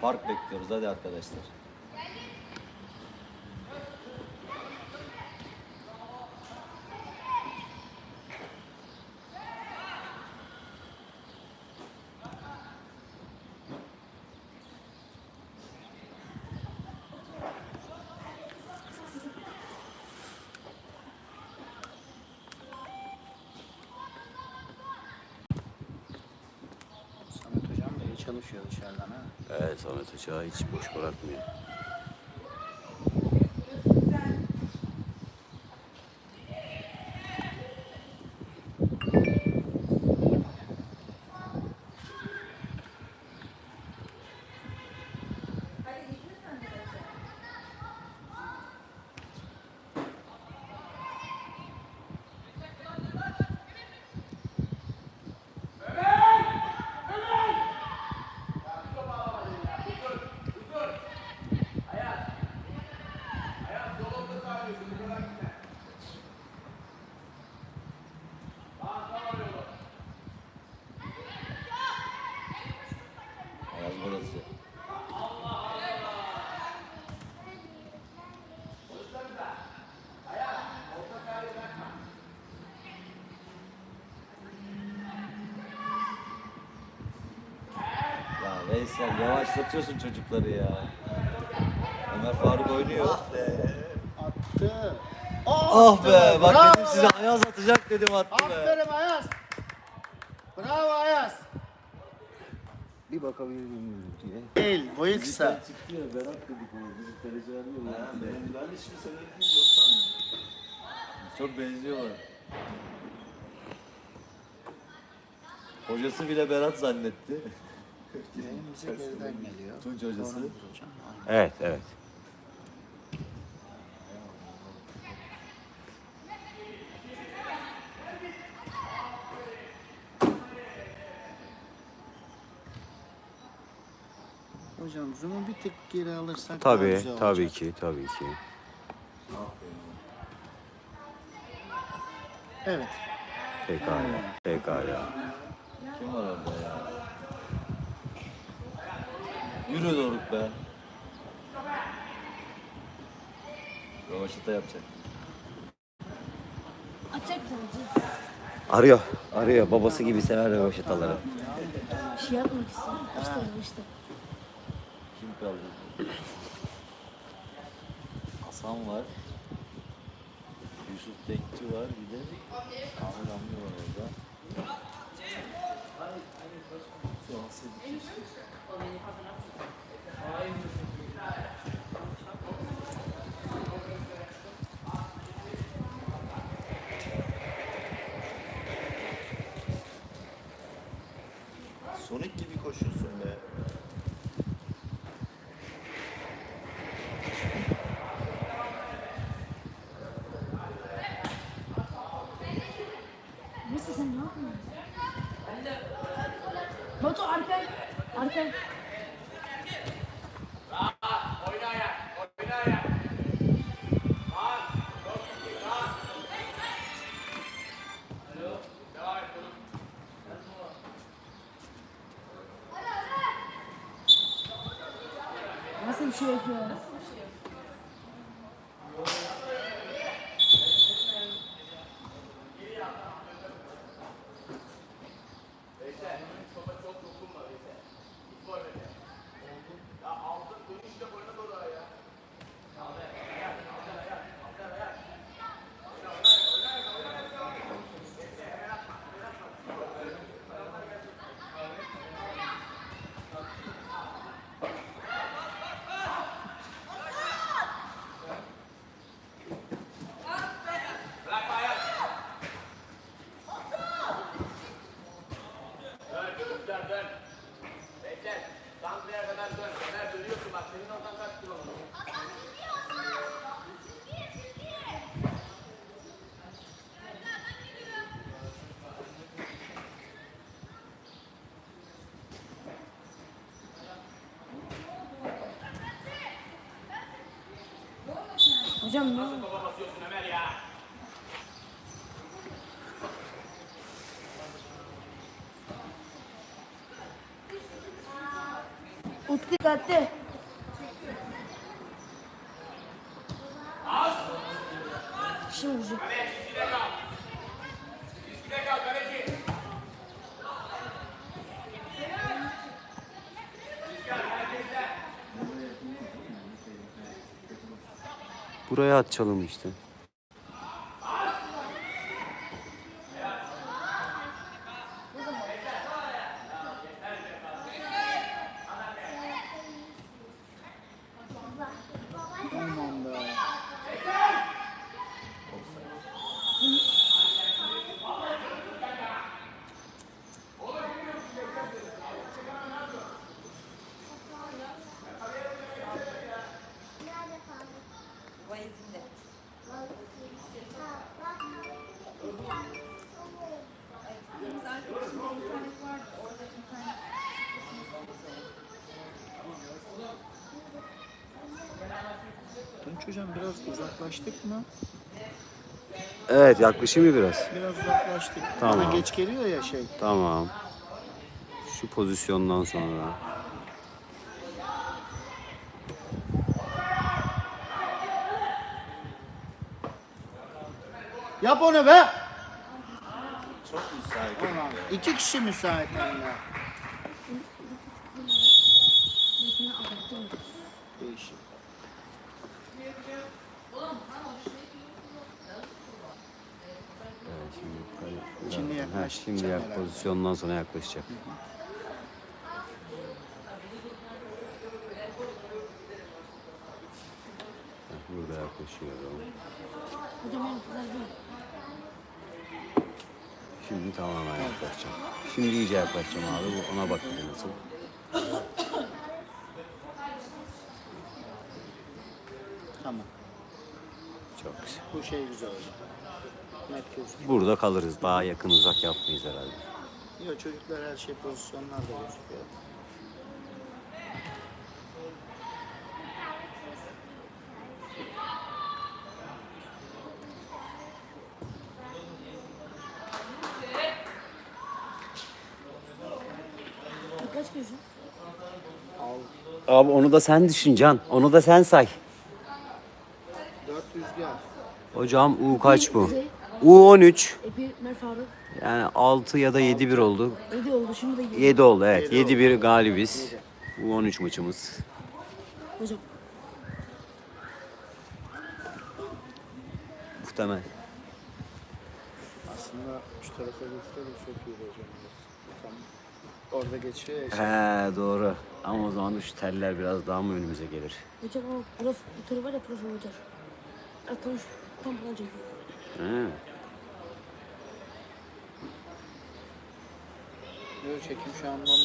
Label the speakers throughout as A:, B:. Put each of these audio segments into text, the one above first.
A: Fark bekliyoruz hadi arkadaşlar.
B: Çalışıyor dışarıdan ha.
C: Evet Samet Hoca hiç boş bırakmıyor.
A: Ayaz burası. Ya Veysel yavaşlatıyorsun çocukları ya. Ömer Faruk oynuyor.
B: Attı.
A: Ah be bak
B: Bravo
A: dedim size Ayaz atacak dedim attı be.
B: Aferin Ayaz. Bravo Ayaz. Bir bakabilir miyim diye. Değil, boyu kısa.
A: Çıktı ya Berat dedik onu. Bizim kaleci arıyor.
D: Ben de şimdi söylediğim yok sandım.
A: Çok benziyorlar. Hocası bile Berat zannetti.
B: Geriden geliyor.
A: Tunç hocası.
B: Doğru hocam. Aynen.
C: Evet evet.
B: Hocam zoom'u bir tık geri alırsak daha
C: Tabii
B: güzel
C: tabii
B: olacak.
C: ki tabii ki.
B: Evet.
C: Pekala. Pekala.
A: Kim var orada ya? Yürü Doruk be. Rövaşata yapacak.
E: Açacak mı?
C: Arıyor. Arıyor. Babası gibi sever rövaşataları.
E: Bir şey yapmak istiyorum. İşte işte.
A: Kim kaldı? Hasan var. Yusuf Denkçi var. Bir de Ahmet Hamdi var orada.
D: Sonic gibi koşuyorsun be.
E: Nasıl bir şey yapıyor? Hocam ne? Utku dikkatli. Şimdi vuracak.
C: Buraya at çalımı işte.
B: Aman be. Tunç hocam biraz uzaklaştık mı?
C: Evet yaklaşayım mı biraz?
B: Biraz uzaklaştık.
C: Tamam.
B: Bana geç geliyor ya şey.
C: Tamam. Şu pozisyondan sonra.
B: Yap onu be.
D: Çok müsait.
B: Tamam. İki kişi müsait hem de.
E: Makine abarttı mı?
B: Değişik.
C: Evet, şimdi, Ha,
B: yaklaşacak
C: şimdi yak-
B: herhalde.
C: pozisyondan sonra yaklaşacak. Heh, Burada yaklaşıyorum. Şimdi tamamen yaklaşacağım. Şimdi iyice yaklaşacağım abi. Bu- Ona bak bir nasıl.
B: Tamam.
C: Çok güzel.
B: Bu şey güzel oldu. Net gözüküyor.
C: Burada kalırız. Daha yakın uzak yapmayız herhalde.
B: Yok çocuklar her şey pozisyonlarda gözüküyor.
E: Kaç gözüm?
B: Al.
C: Abi onu da sen düşün Can. Onu da sen say.
B: 4 rüzgar.
C: Hocam U kaç bu?
E: Kuzey.
C: U13.
E: Epi, Mer Faruk.
C: Yani 6 ya da 7-1 oldu.
E: 7 oldu şimdi de 7.
C: 7 oldu evet.
B: Yedi
C: 7-1 galibiz. U13 maçımız.
E: Hocam.
C: Muhtemel.
B: Aslında şu tarafa gösterir çok iyi hocam. Tam orada geçiyor ya. şey.
C: He doğru. Ama o zaman şu teller biraz daha mı önümüze gelir?
E: Hocam ama prof, bu var ya prof hoca. Ya çekiyor.
C: He.
B: Yok çekim şu anda. Çok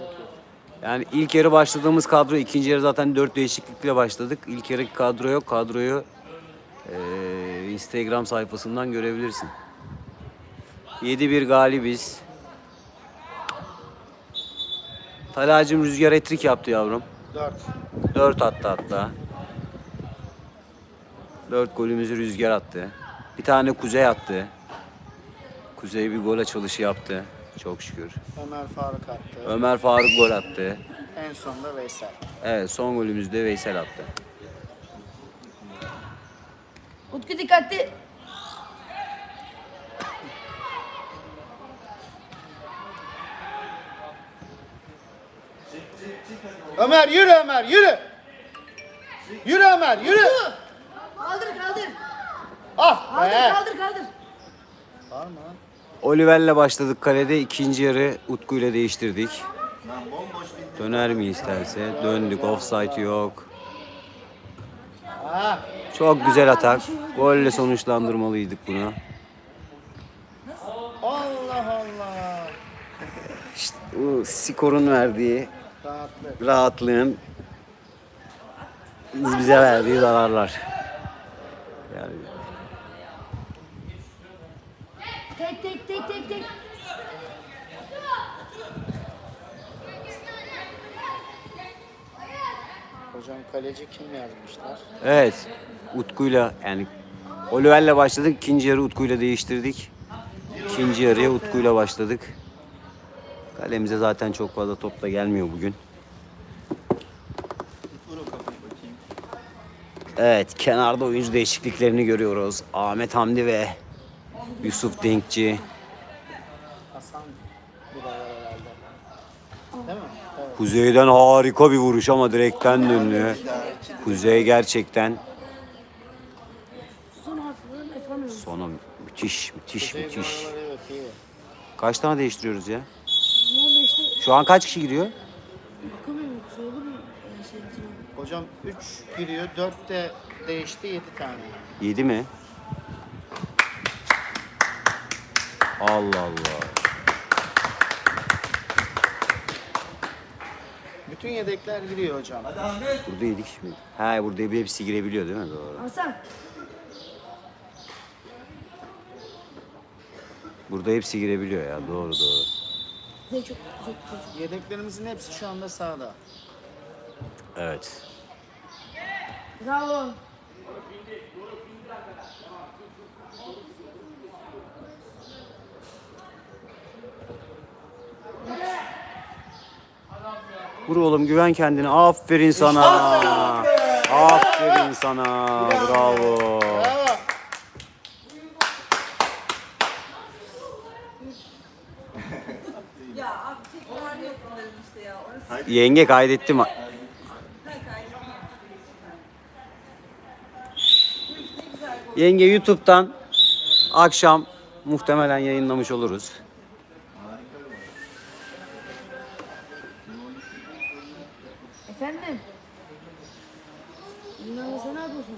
B: iyi.
C: Yani ilk yarı başladığımız kadro, ikinci yarı zaten 4 değişiklikle başladık. İlk yarı kadro yok. Kadroyu eee, Instagram sayfasından görebilirsin. 7-1 galibiz. Talacım Rüzgar etrik yaptı yavrum.
B: 4.
C: 4 attı hatta. 4 golümüzü Rüzgar attı. Bir tane Kuzey attı. Kuzey bir gol açılışı yaptı. Çok şükür.
B: Ömer Faruk attı.
C: Ömer Faruk gol attı.
B: En sonunda Veysel.
C: Evet son golümüzü de Veysel attı.
E: Utku dikkatli.
B: Ömer yürü Ömer yürü. Yürü Ömer yürü.
E: Kaldır kaldır.
B: Ah
E: Kaldır
B: be.
E: kaldır kaldır.
B: Var mı?
C: Oliver'le başladık kalede. ikinci yarı Utku ile değiştirdik.
D: Lan bomboş bir
C: Döner mi isterse. Döndük. Offside yok.
B: Ha.
C: Çok güzel atak. Golle sonuçlandırmalıydık bunu.
B: Allah Allah.
C: İşte bu skorun verdiği
B: Rahatlık.
C: rahatlığın bize verdiği zararlar. Yani
E: Tek tek tek.
B: Hocam kaleci kim yazmışlar?
C: Evet. Utku'yla yani Oliver'le başladık. ikinci yarı Utku'yla değiştirdik. İkinci yarıya Utku'yla başladık. Kalemize zaten çok fazla top da gelmiyor bugün. Evet, kenarda oyuncu değişikliklerini görüyoruz. Ahmet Hamdi ve Yusuf Denkçi.
B: Hasan bu da var herhalde. Değil mi? Evet.
C: Kuzey'den harika bir vuruş ama direkten döndü. Kuzey gerçekten sonu müthiş, müthiş, müthiş. Kaç tane değiştiriyoruz ya?
E: 15'te
C: Şu an kaç kişi giriyor?
B: Hocam 3 giriyor, 4 de değişti 7 tane.
C: 7 mi? Allah Allah.
B: Bütün yedekler giriyor hocam.
C: Burada 7 kişi mi? He burada hepsi girebiliyor değil mi? Doğru.
E: Hasan.
C: Burada hepsi girebiliyor ya. Doğru doğru.
E: Çok güzel güzel.
B: Yedeklerimizin hepsi şu anda sahada.
C: Evet.
E: Bravo.
C: Vur oğlum güven kendine. Aferin sana. Aferin sana. Bravo.
B: Bravo.
F: Ya abi tekrar yok bunların işte ya. Orası
C: Yenge kaydettim.
F: ne kaydı?
C: Yenge YouTube'dan akşam muhtemelen yayınlamış oluruz.
E: Efendim. Yunan'da sen ne yapıyorsun?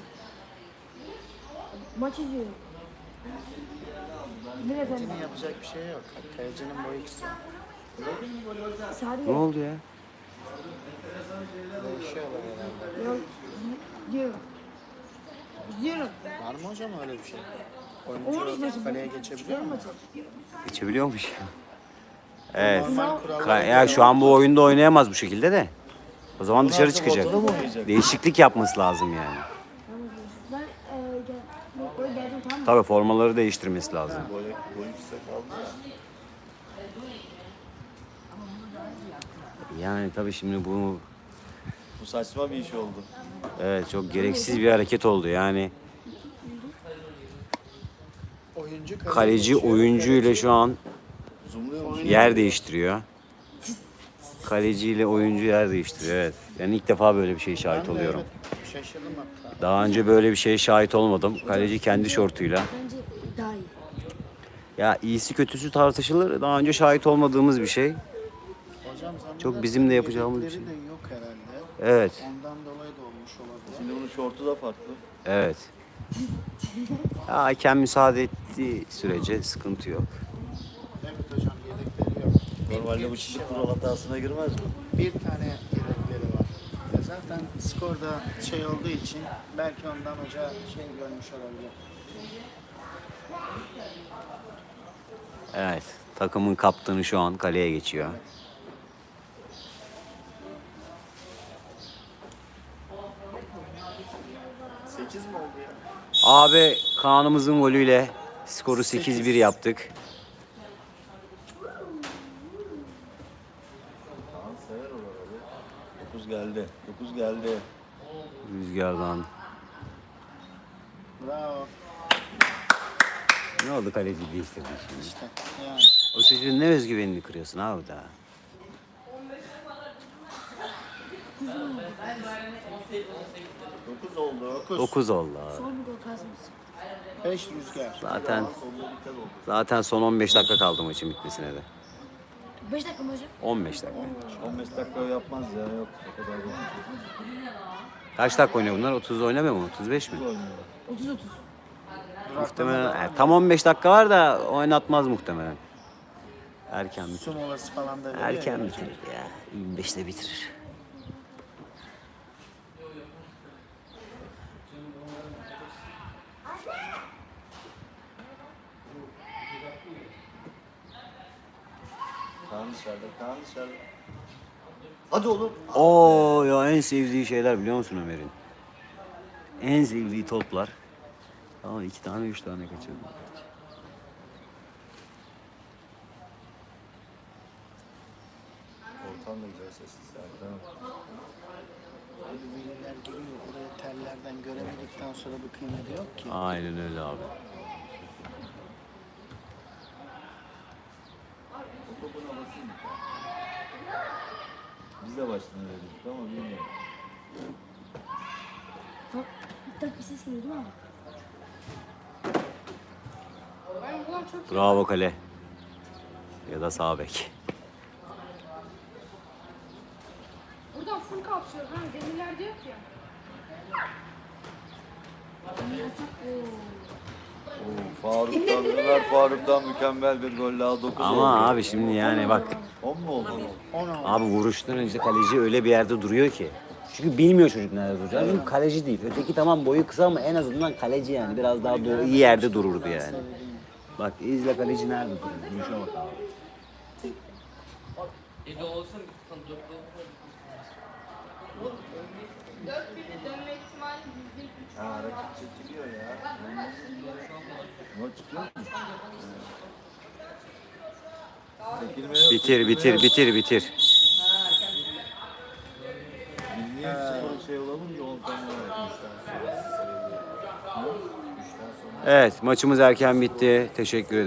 E: Maç izliyorum. Ne efendim?
B: Kalecinin yapacak bir şey yok. Kalecinin boyu kısa.
E: Sadi
C: Ne oldu ya?
B: Değişiyorlar herhalde.
E: Yok. Diyorum. İzliyorum.
B: Var mı hocam öyle bir şey?
E: 13
B: Oyuncu
E: maçı.
B: kaleye geçebiliyor mu?
E: maçı.
C: Geçebiliyormuş. Evet.
B: Normal.
C: Ka- Ya şu an bu oyunda oynayamaz bu şekilde de. O zaman dışarı çıkacak. Değişiklik yapması lazım yani.
E: Ben e?
C: Tabii formaları değiştirmesi lazım. Yani tabii şimdi bu
A: Bu saçma bir iş oldu.
C: evet çok gereksiz bir hareket oldu. Yani
B: Oyuncu
C: kaleci
B: geçiyor.
C: oyuncu ile şu an yer değiştiriyor. Kaleci ile oyuncu yer değiştiriyor evet. Yani ilk defa böyle bir şeye şahit oluyorum.
B: şaşırdım hatta.
C: Daha önce böyle bir şeye şahit olmadım. Kaleci kendi şortuyla.
E: Bence daha iyi.
C: Ya iyisi kötüsü tartışılır. Daha önce şahit olmadığımız bir şey.
B: Hocam zannedersem
C: Çok bizim de yapacağımız bir şey.
B: de yok herhalde.
C: Evet.
B: Ondan dolayı da olmuş olabilir.
A: Şimdi bunun şortu da farklı.
C: Evet. Ya hakem müsaade ettiği sürece sıkıntı yok.
B: Evet hocam
A: Normalde bu
B: var.
A: kural hatasına girmez mi?
B: Bir tane yedekleri var. Ya zaten skorda şey olduğu için belki ondan hoca şey görmüş olabilir.
C: Evet. Takımın kaptanı şu an kaleye geçiyor.
D: Sekiz mi oldu ya?
C: Abi Kaan'ımızın golüyle skoru 8-1 yaptık.
A: 9 geldi. 9 geldi.
C: Rüzgardan.
B: Bravo.
C: Ne oldu kaleci değiştirdin şimdi?
B: İşte yani.
C: O çocuğun ne özgüvenini kırıyorsun abi daha?
D: Dokuz oldu.
C: 9 oldu abi.
E: Son bir gol kazanırız.
B: 5 rüzgar.
C: Zaten zaten son 15 dakika kaldı maçın bitmesine de.
E: 5 dakika mı hocam?
C: 15 dakika.
A: 15 dakika yapmaz ya. Yok o kadar değil.
C: Kaç dakika oynuyor bunlar? 30 oynamıyor mu? 35 mi?
E: 30 30.
C: Muhtemelen e, tam 15 dakika var da oynatmaz muhtemelen. Erken bitirir.
B: Su molası falan da veriyor
C: Erken bitirir ya. 25'te bitirir.
A: Kaan dışarıda. Kaan dışarıda.
D: Hadi oğlum.
C: Oo ya en sevdiği şeyler biliyor musun Ömer'in? En sevdiği toplar. Ama iki tane üç tane kaçırdı.
D: Ortam da güzel sessiz.
B: Böyle veliler giriyor oraya tellerden göremedikten sonra bu kıymeti yok ki.
C: Aynen öyle abi.
A: O topuna basayım mı? Biz de baştan ama bilmiyorum.
E: Bak, bir ses geliyor değil mi?
C: Bravo kale. Ya da sağ bek.
G: Buradan full kapsıyor. Ha demirler diyor ki.
A: Oo, Faruk'tan, Ömer Faruk'tan mükemmel bir gol daha 9 oldu.
C: Ama abi şimdi yani bak
A: 10 mu oldu?
B: Onu
C: abi vuruştan önce kaleci öyle bir yerde duruyor ki. Çünkü bilmiyor çocuk nerede duracağını. Çünkü kaleci değil. Öteki tamam boyu kısa ama en azından kaleci yani. Biraz daha doğru, iyi yerde dururdu yani. Bak izle kaleci nerede duruyor. Duruşa bak abi.
D: Ha rakip çekiliyor ya.
A: Ne çıkıyor mu?
C: Bitir bitir bitir bitir.
A: Biz niye sıfır olalım ki 10 tane var.
C: Evet maçımız erken bitti. Teşekkür ederim.